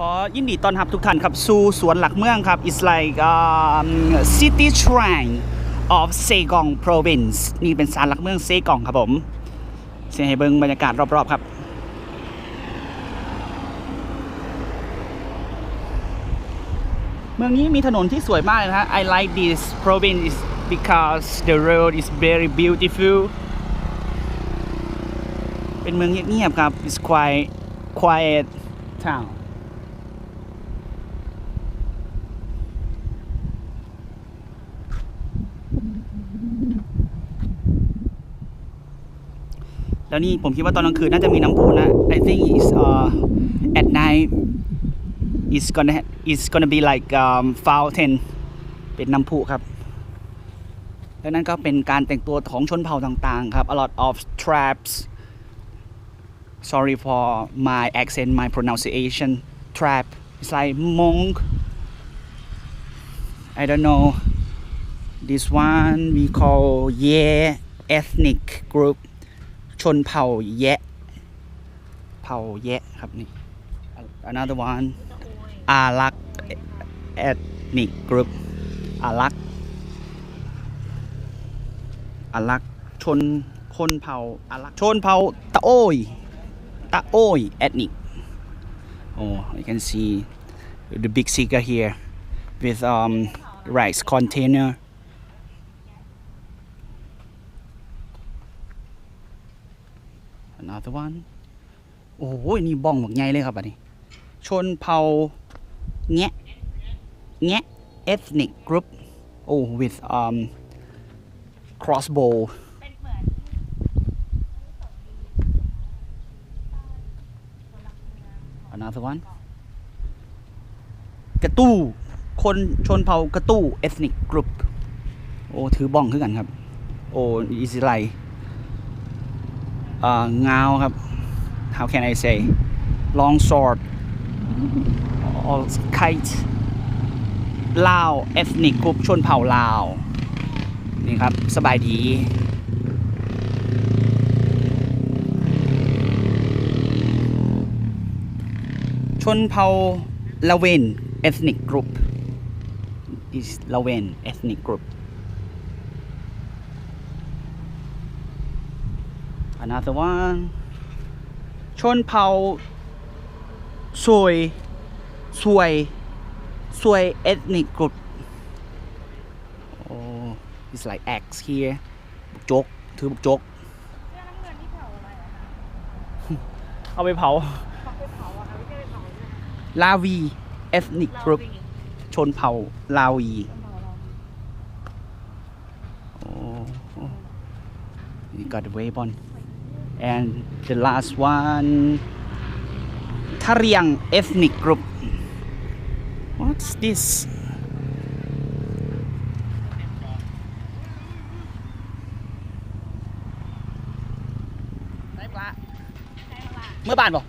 ขอยินดีต้อนรับทุกท่านครับ สู่สวนหลักเมืองครับ It's like um, city shrine of Segong province นี่เป็นศาลหลักเมืองเซกองครับผมเสียให้เบิ่งบรรยากาศรอบๆครับเมืองนี้มีถนนที่สวยมากเลยนะฮะ I like this province because the road is very beautiful เป็นเมืองเงียบๆครับ It's quite quiet town แล้วนี่ผมคิดว่าตอนกลางคืนน่าจะมีน้ำพุนะ I think is uh, at night is gonna is gonna be like um, fountain เป็นน้ำพุครับแล้วนั่นก็เป็นการแต่งตัวของชนเผ่าต่างๆ ครับ a lot of traps sorry for my accent my pronunciation trap it's like monk I don't know this one we call yeah ethnic group ชนเผ่าแยะ เผ่าแยะครับนี่ another one อารัก ethnic group อารักอารักชนคนเผ่าอารักชนเผ่าตะโอยตะโอย ethnic oh you can see the big cigar here with um rice container another one โอ้โหนี่บ้องบักใหญ่เลยครับอันนี้ ชนเผ่าแงะแงะ ethnic group oh with um crossbow เป็นเหมือน another one กระตู้ คนชนเผ่ากระตู้ ethnic group โอ้ ถือบ้องขึ้นกันครับ โอ้อีสิไล อ่างาครับ how can I say long sword or kite ลาว ethnic group ชนเผ่าลาว นี่ครับ สบายดีชนเผ่าลาเวน ethnic group is ลาเวน ethnic group another one ชนเผ่าซวยซวยซวย ethnic group oh it's like axe here บุกจกถือบุกจกเสื้อน้ำเงินที่เผาอะไรอะคะเอาไปเผาเขาไปเผาอะค่ะไม่ใช่ไปเผาเนี่ยลาวี ethnic เรา group วิ่งชนเผ่าลาวีเผาเรา Oh, And the last one, Tariang ethnic group. What's this? มื่อบานบ่